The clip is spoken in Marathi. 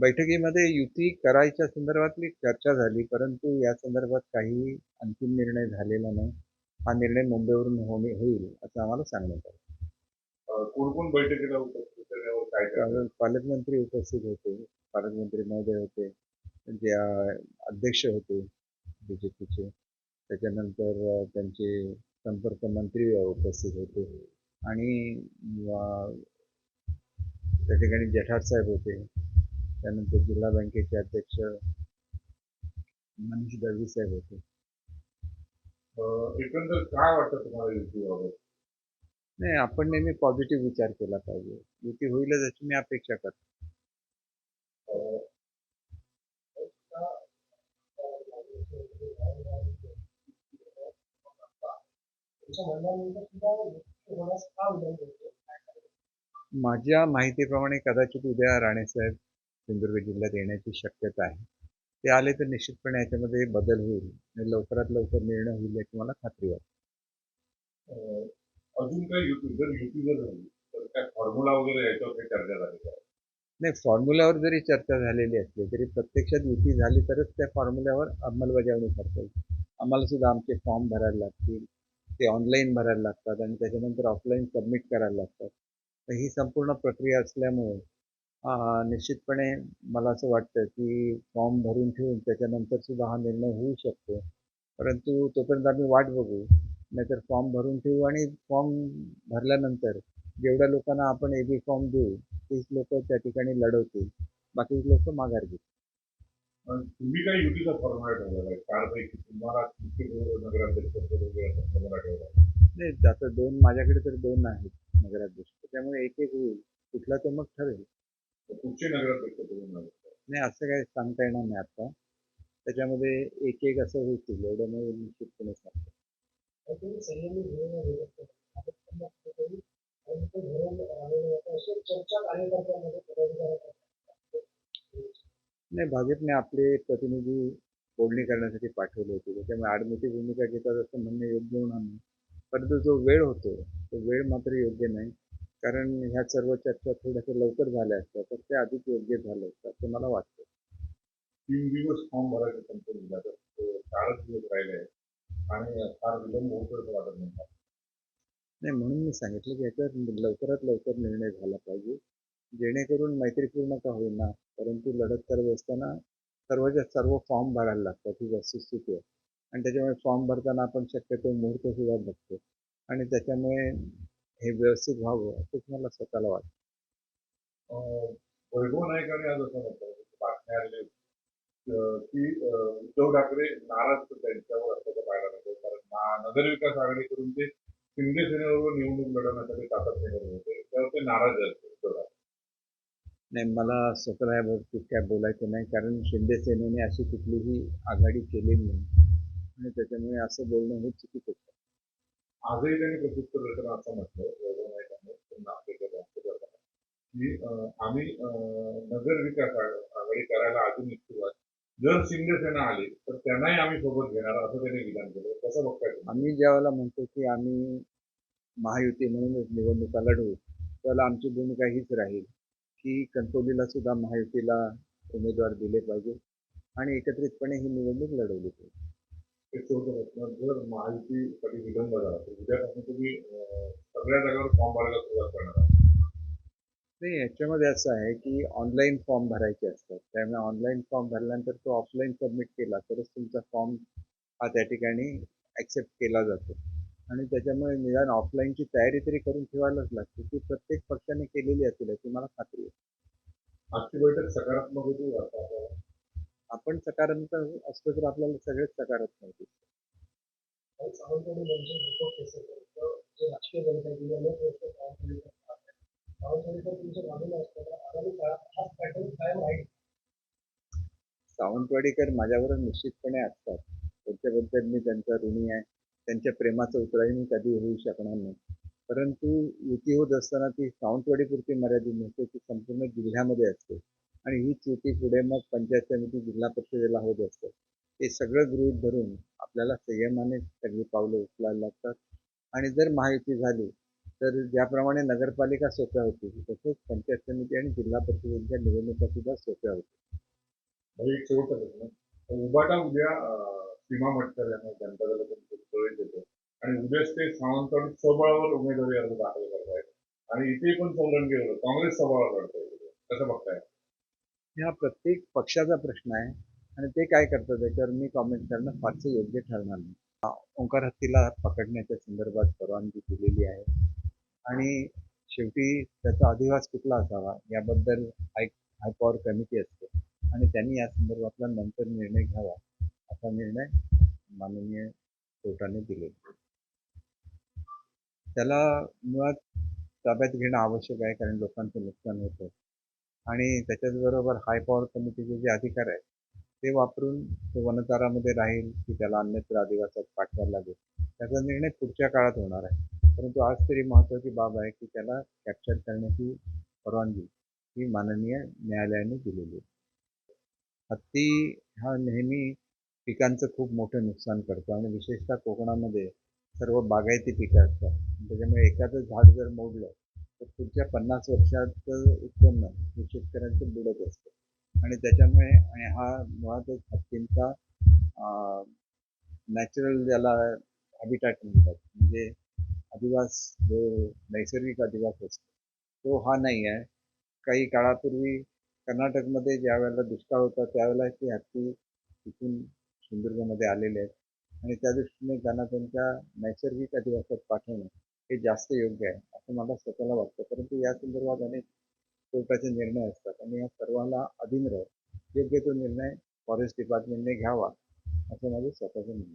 बैठकीमध्ये युती करायच्या संदर्भातली चर्चा झाली परंतु या संदर्भात काही अंतिम निर्णय झालेला नाही. हा निर्णय मुंबईवरून होणे होईल असं आम्हाला सांगण्यात आलं. कोण कोण बैठकीला उपस्थित काय काय? पाल- पालकमंत्री उपस्थित होते. पालकमंत्री महोदय होते. अं, अध्यक्ष होते बी जे पीचे त्याच्यानंतर त्यांचे संपर्क मंत्री उपस्थित होते. आणि त्या ठिकाणी जठार साहेब होते. त्यानंतर जिल्हा बँकेचे अध्यक्ष मनीष दळवी साहेब होते. एकंदर काय वाटतं तुम्हाला युतीबाबत नाही आपण नेहमी पॉझिटिव्ह विचार केला पाहिजे. युती होईलच याची मी अपेक्षा करतो. माझ्या माहितीप्रमाणे कदाचित उद्या राणेसाहेब सिंधुदुर्ग जिल्ह्यात येण्याची शक्यता आहे. ते आले तर निश्चितपणे याच्यामध्ये बदल होईल. आणि लवकरात लवकर निर्णय होईल याची मला खात्री वाटते. अजून काही युती जर युती जर झाली? तर काय फॉर्म्युला वगैरे याच्यावर काही चर्चा झाली का? नाही फॉर्म्युल्यावर जरी चर्चा झालेली असली तरी प्रत्यक्षात युती झाली तरच त्या फॉर्म्युल्यावर अंमलबजावणी करता येईल. आम्हाला सुद्धा आमचे फॉर्म भरायला लागतील ते ऑनलाईन भरायला लागतात आणि त्याच्यानंतर ऑफलाईन सबमिट करायला लागतात. तर ही संपूर्ण प्रक्रिया असल्यामुळे निश्चितपणे मला असं वाटतं की फॉर्म भरून ठेवून त्याच्यानंतर सुद्धा हा निर्णय होऊ शकतो. परंतु तोपर्यंत आम्ही वाट बघू. नाहीतर फॉर्म भरून ठेवू आणि फॉर्म भरल्यानंतर जेवढ्या लोकांना आपण ए बी फॉर्म देऊ तीच लोक त्या ठिकाणी लढवतील. बाकी लोक माघार घेतील. तुम्ही काही युतीचा चारपैकी तुम्हाला आहे? नाही. आता दोन माझ्याकडे तर दोन आहेत नगराध्यक्ष. त्यामुळे एक एक होईल. कुठला तो मग ठरेल. नगराध्यक्ष? नाही असं काही सांगता येणार नाही आता. त्याच्यामध्ये एक एक असं होतील एवढं मी निश्चितपणे सांगतो नाही भाजपने आपले प्रतिनिधी बोलणी करण्यासाठी पाठवले होते. त्याच्यामुळे आडमुठी भूमिका घेतात असं म्हणणं योग्य होणार नाही. परंतु जो वेळ होतो तो वेळ मात्र योग्य नाही. कारण ह्या सर्व चर्चा थोड्याशा लवकर झाल्या असत्या तर ते अधिक योग्य झालं असतं असं मला वाटतं. तीन दिवस फॉर्म भरायचे संपून दिला तर तो चारच दिवस राहिले आहेत. आणि फार विलंब होतो वाटत नाही. नाही म्हणून मी सांगितलं की याच्यावर लवकरात लवकर निर्णय झाला पाहिजे. जेणेकरून मैत्रीपूर्ण का होईना परंतु लढत करत असताना सर्वच्या सर्व फॉर्म भरायला लागतात ही वस्तुस्थिती आहे. आणि त्याच्यामुळे फॉर्म भरताना आपण शक्यतो मुहूर्त सुद्धा बघतो. आणि त्याच्यामुळे हे व्यवस्थित व्हावं असंच मला स्वतःला वाटतं. अं, वैभव नाईकांनी आज असं म्हटलं की बातम्या आलेल्या अं, की उद्धव ठाकरे नाराज त्यांच्यावर असल्याचं पाहायला मिळतं. कारण ना- नगरविकास आघाडीकडून ते शिंदे सेनेबरोबर निवडणूक लढवण्यासाठी ताकद होते. त्यावर ते नाराज आहेत उद्धव ठाकरे. नाही मला स्वतःला याबाबतीत काय बोलायचं नाही. कारण शिंदे सेनेने अशी कुठलीही आघाडी केलेली नाही. आणि त्याच्यामुळे असं बोलणं हे चुकीचं. आजही त्यांनी प्रत्युत्तर देताना असं म्हटलं. वैभव नाईकांनी त्यांना करताना की आम्ही अं, नगर विकास आघाडी करायला अजून इच्छुक आहे जर शिंदेसेना आली तर त्यांनाही आम्ही सोबत घेणार असं त्यांनी विधान केलं. कसं बघताय आम्ही आम्ही ज्यावेळेला म्हणतो की आम्ही महायुती म्हणूनच निवडणुका लढवू त्याला आमची भूमिका हीच राहील की कणकवलीला सुद्धा महायुतीला उमेदवार दिले पाहिजे आणि एकत्रितपणे ही निवडणूक लढवली पाहिजे. प्रश्न जर महायुतीसाठी विलंब झाला तर उद्यापासून तुम्ही सगळ्या जागेवर फॉर्म भरायला सुरुवात करणार आहात. नाही याच्यामध्ये असं आहे की ऑनलाईन फॉर्म भरायचे असतात. त्यामुळे ऑनलाईन फॉर्म भरल्यानंतर तो ऑफलाईन सबमिट केला तरच तुमचा फॉर्म हा त्या ठिकाणी ॲक्सेप्ट केला जातो. आणि त्याच्यामुळे निदान ऑफलाईनची तयारी तरी करून ठेवायलाच लागते ती प्रत्येक पक्षाने केलेली असेल याची मला खात्री आहे. आजची बैठक सकारात्मक होती वाटतं आपल्याला. आपण सकारात्मक असतो तर आपल्याला सगळेच सकारात्मक होते सावंतवाडीकर माझ्याबरोबर निश्चितपणे असतात. त्यांच्याबद्दल मी त्यांचा ऋणी आहे. त्यांच्या प्रेमाचं उतराही मी कधी होऊ शकणार नाही. परंतु युती होत असताना ती सावंतवाडीपुरती मर्यादित नसते ती संपूर्ण जिल्ह्यामध्ये असते. आणि ही चुकी पुढे मग पंचायत समिती जिल्हा परिषदेला होत असते. ते सगळं गृहित धरून आपल्याला संयमाने सगळी पावलं उचलायला लागतात. आणि जर महायुती झाली तर ज्याप्रमाणे नगरपालिका सोप्या होती तसंच पंचायत समिती आणि जिल्हा परिषदेच्या निवडणुका सुद्धा सोप्या होत्या. म्हणजे उभाटा उबाटा उद्या सीमा मटकर यांना जनता दलातून देतो. आणि उद्याच ते सावंतवाडी स्वबळावर उमेदवारी अर्ज दाखल करत आहेत आणि इथे पण चौरंगीवर काँग्रेस स्वबळावर लढतोय. कसं बघताय? हा प्रत्येक पक्षाचा प्रश्न आहे. आणि ते काय करतात त्याच्यावर मी कॉमेंट करणं फारसं योग्य ठरणार नाही. ओंकार हत्तीला पकडण्याच्या संदर्भात परवानगी दिलेली आहे. आणि शेवटी त्याचा अधिवास कुठला असावा याबद्दल हाय हाय पॉवर कमिटी असते. आणि त्यांनी या संदर्भातला नंतर निर्णय घ्यावा असा निर्णय माननीय कोर्टाने दिलेला त्याला मुळात ताब्यात घेणं आवश्यक आहे कारण लोकांचं नुकसान होतं. आणि त्याच्याचबरोबर हाय पॉवर कमिटीचे जे अधिकार आहेत ते वापरून तो वनतारामध्ये राहील की त्याला अन्यत्र आदिवासात पाठवायला लागेल. त्याचा निर्णय पुढच्या काळात होणार आहे. परंतु आज तरी महत्त्वाची बाब आहे की त्याला कॅप्चर करण्याची परवानगी ही माननीय न्यायालयाने दिलेली आहे. हत्ती हा नेहमी पिकांचं खूप मोठं नुकसान करतो आणि विशेषतः कोकणामध्ये सर्व बागायती पिकं असतात. त्याच्यामुळे एखादं झाड जर मोडलं तर पुढच्या पन्नास वर्षाचं उत्पन्न हे शेतकऱ्यांचं बुडत असतं. आणि त्याच्यामुळे आणि हा मुळातच हत्तींचा नॅचरल ज्याला हॅबिटॅट म्हणतात. म्हणजे अधिवास जो नैसर्गिक अधिवास असतो तो हा नाही आहे. काही काळापूर्वी कर्नाटकमध्ये ज्या वेळेला दुष्काळ होता त्यावेळेला ते हत्ती तिथून सिंधुदुर्गमध्ये आलेले आहेत. आणि त्या दृष्टीने त्यांना त्यांच्या नैसर्गिक अधिवासात पाठवणं हे जास्त योग्य आहे असं मला स्वतःला वाटतं. परंतु या संदर्भात अनेक कोर्टाचे निर्णय असतात आणि या सर्वांना अधीन राहत योग्य तो निर्णय फॉरेस्ट डिपार्टमेंटने घ्यावा असं माझं स्वतःचं म्हणणं